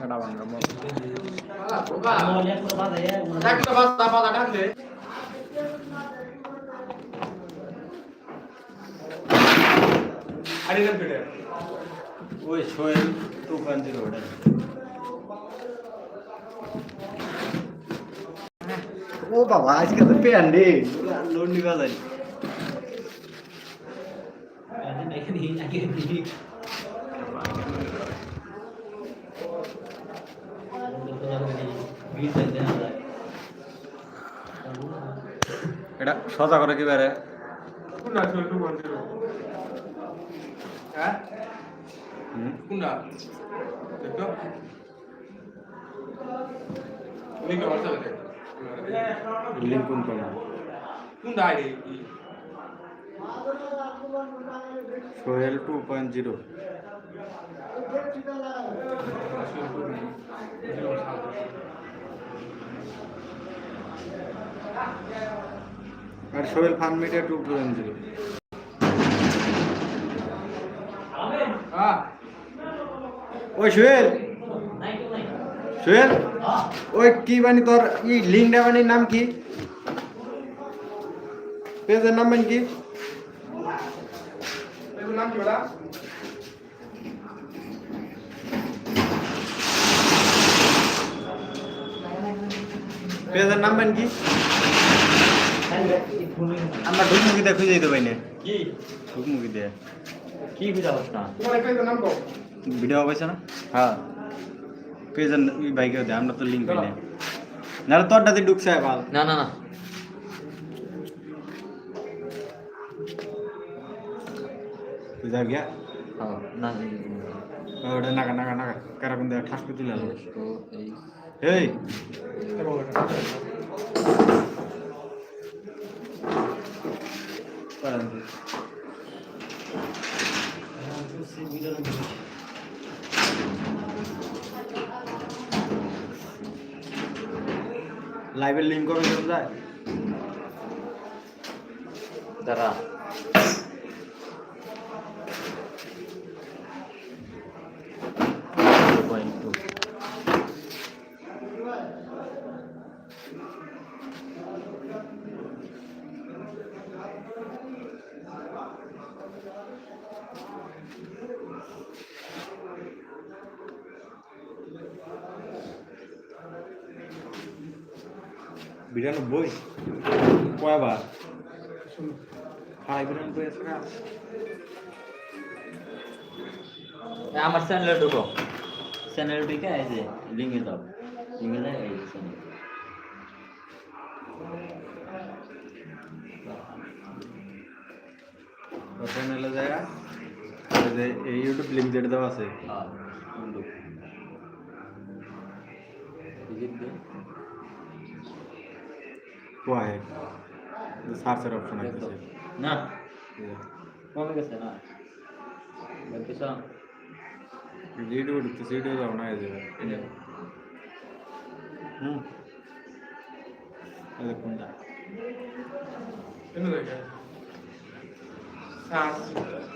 সারা mug ওই সোহেল ওটা ও বাবা আজকে তো পেয়ার নেই। লোন নিবা যাই এটা সজা করে কি বেড়ে সোহেল টু পয়েন্ট জিরো। আর Sohel fun media two point zero. ওই সোহেল। সোহেল, ওই কি বানি তোর ই লিঙ্কটা বানির নাম কি? পেজের নাম বানি কি? পেজের নাম বানি কি? আমরা ঢুক মুখি দিয়ে খুঁজে দিতে পারি না। কি? ঢুক মুখি দিয়ে। কি বুঝা পারছ না? ভিডিও পাইছে না? হ্যাঁ। পেজের বাইকে দেয় আমরা তো লিঙ্ক পাই না। নাহলে তোরটাতে ঢুকছে ভালো না না না। যা গিয়া। হ্যাঁ, না ওটা নাকা নাকা নাকা। কারাকুন দেয় ঠাস করে তুলে আনব। তো এই লাইভের লিঙ্ক কবে যায়? দাঁড়া পয়েন্ট টু বিরানব্বই? কয়বার? হাই বিরানব্বই আছে না? আমার চ্যানেলে ঢুকো। চ্যানেলে ঢুকে এই যে লিঙ্কে যাও লিঙ্কে যাই এই চ্যানেল। চ্যানেলে যায় এই যে এই ইউটিউব লিঙ্ক যেটা দেওয়া আছে হ্যাঁ ঢুক টিকিট দে কোয়ায় সার্চের অপশন দেখো। আছে না কমে গেছে না দেখছ ইউটিউব ঢুকতেছে ইউটিউব যাও না এই যে হুম এই যে কোনটা আমার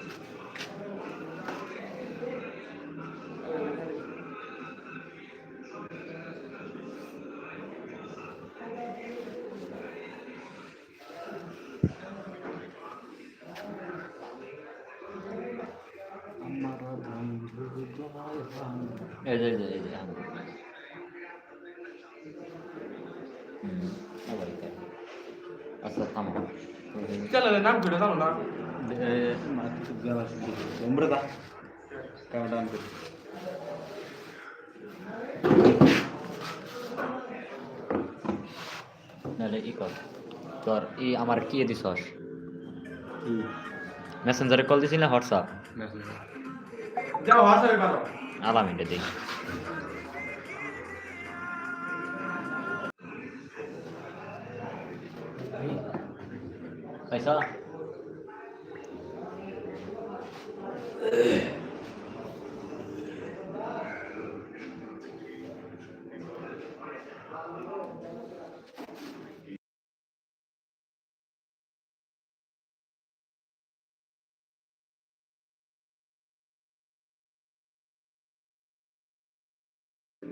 এই যে এই যে। আচ্ছা থামো। তোমরা দা নাহলে ই কর। তোর ই আমার কি দিছস? কি? মেসেঞ্জারে কল দিছিস না হোয়াটসঅ্যাপ মেসেজ আলাম এটা দেখি। পয়সা?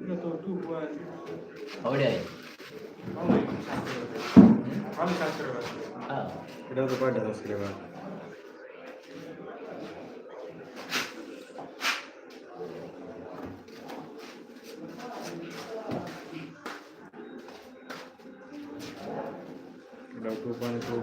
এটা তো টু পয়েন্ট ওইটাই আমি কাজ করে পারছি হ্যাঁ এটাও তো কয়টা দশ কিলো এটাও টু পয়েন্ট টু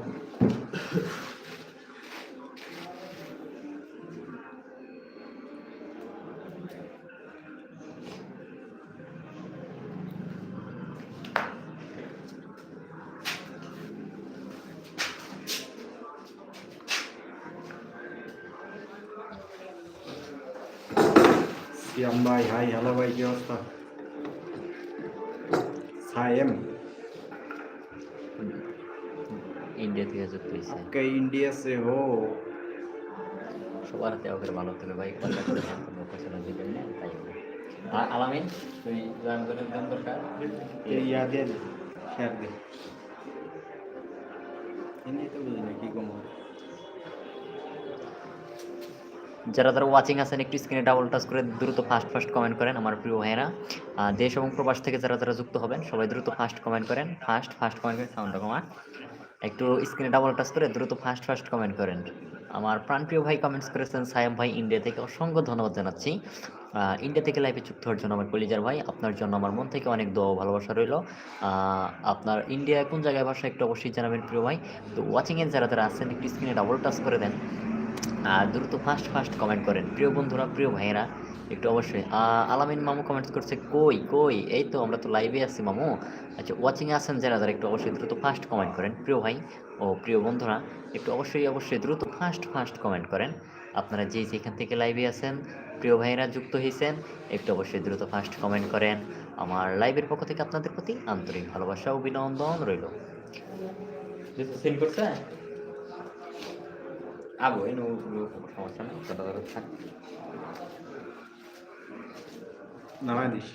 সিয়াম ভাই হাই হ্যালো ভাই কি অবস্থা সায়েম ইন্ডিয়া থেকে যুক্ত হয়েছে কে ইন্ডিয়া সে হো সবার হাতে ওকে ভালো থেকে বাইক পাল্টা করে দেন কোনো পয়সা দিবেন না? তাই আর আলামিন তুমি জয়েন করে দেন দরকার? এই ইয়া শেয়ার দে। এমনি তো বুঝি না কি কম হবে যারা যারা ওয়াচিং আছেন, একটু স্ক্রিনে ডাবল টাচ করে দ্রুত ফাস্ট ফাস্ট কমেন্ট করেন আমার প্রিয় ভাইয়েরা। দেশ এবং প্রবাস থেকে যারা যারা যুক্ত হবেন, সবাই দ্রুত ফাস্ট কমেন্ট করেন। ফাস্ট ফাস্ট কমেন্ট করেন সাউন্ডটা কমা একটু স্ক্রিনে ডাবল টাচ করে দ্রুত ফাস্ট ফাস্ট কমেন্ট করেন। আমার প্রাণপ্রিয় ভাই কমেন্টস করেছেন সায়াম ভাই ইন্ডিয়া থেকে অসংখ্য ধন্যবাদ জানাচ্ছি। ইন্ডিয়া থেকে লাইফে যুক্ত হওয়ার জন্য আমার কলিজার ভাই, আপনার জন্য আমার মন থেকে অনেক দোয়া ভালোবাসা রইল। আপনার ইন্ডিয়া কোন জায়গায় ভাষা একটু অবশ্যই জানাবেন প্রিয় ভাই। তো ওয়াচিংয়ে যারা যারা আছেন, একটু স্ক্রিনে ডাবল টাচ করে দেন। দ্রুত ফাস্ট ফাস্ট কমেন্ট করেন। প্রিয় বন্ধুরা, প্রিয় ভাইয়েরা, একটু অবশ্যই আলামিন মামু কমেন্টস করছে, কই কই? এই তো আমরা তো লাইভে আছি মামু। আচ্ছা ওয়াচিংয়ে আছেন যারা যারা একটু অবশ্যই দ্রুত ফাস্ট কমেন্ট করেন। প্রিয় ভাই ও প্রিয় বন্ধুরা, একটু অবশ্যই অবশ্যই দ্রুত ফাস্ট ফাস্ট কমেন্ট করেন। আপনারা যে যেখান থেকে লাইভে আছেন, প্রিয় ভাইয়েরা যুক্ত হয়েছেন, একটু অবশ্যই দ্রুত ফাস্ট কমেন্ট করেন। আমার লাইভের পক্ষ থেকে আপনাদের প্রতি আন্তরিক ভালোবাসা, অভিনন্দন রইল। করছে আবো এই নো সমস্যা নেই কথা কথা থাক নামায় দিস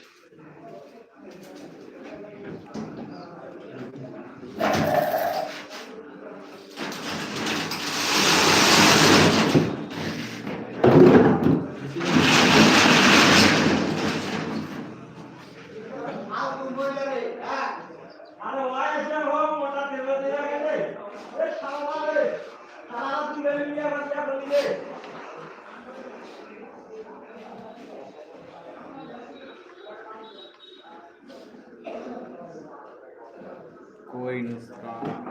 कोई नुकसान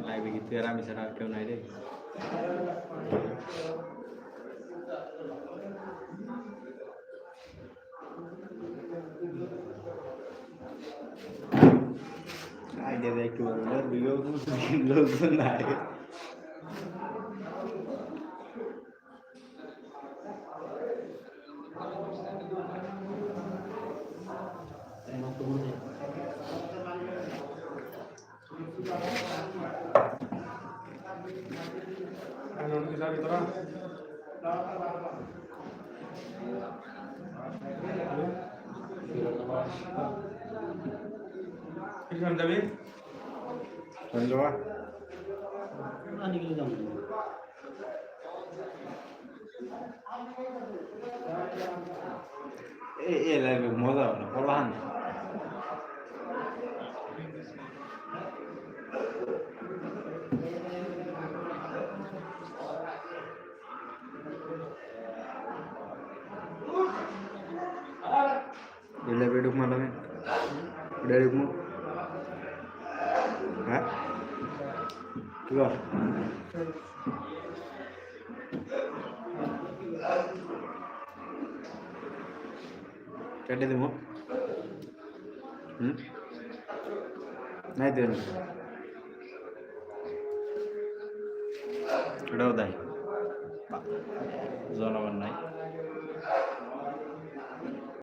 लाइव गीत आराम से रात क्यों नहीं रे নাই রে আইডিয়া দেয় একটু বড় ভিডিও লোকজন এখানে যাবে ধন্যবাদ এ লাগবে মজা হলো বলান Dia lebih duduk malam kan? Udah duduk લો কেটে দেবো হুম নাই দেবেন এটাও দেয় জনগণ নাই